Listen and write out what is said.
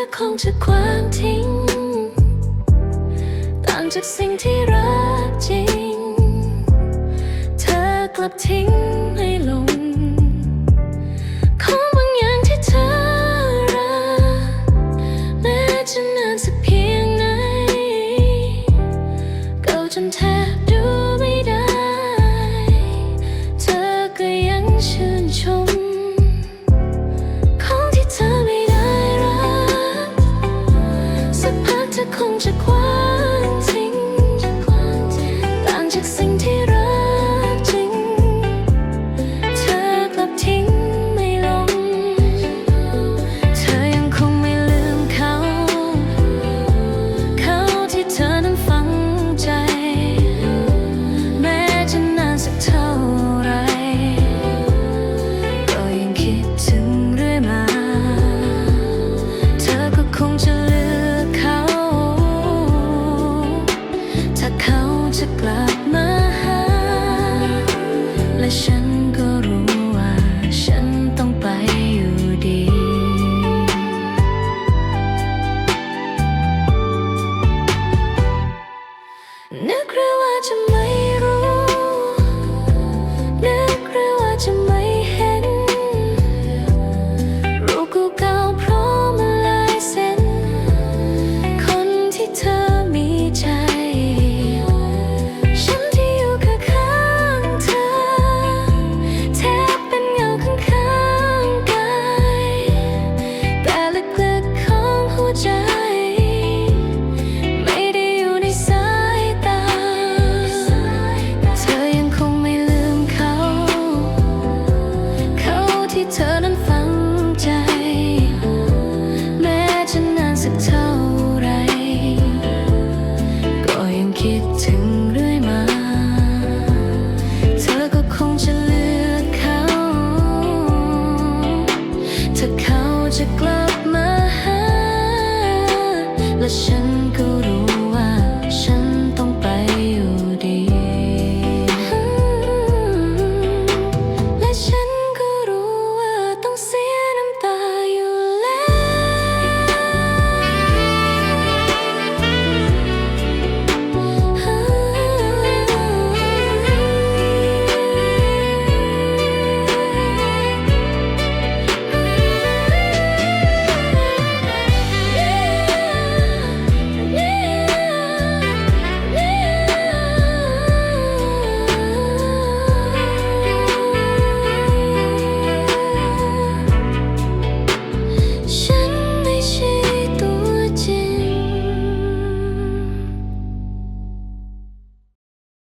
ธอคงจะควางทิ้ง ต่างจากสิ่งที่รักจริง เธอกลับทิ้งให้ลง 着狂我想。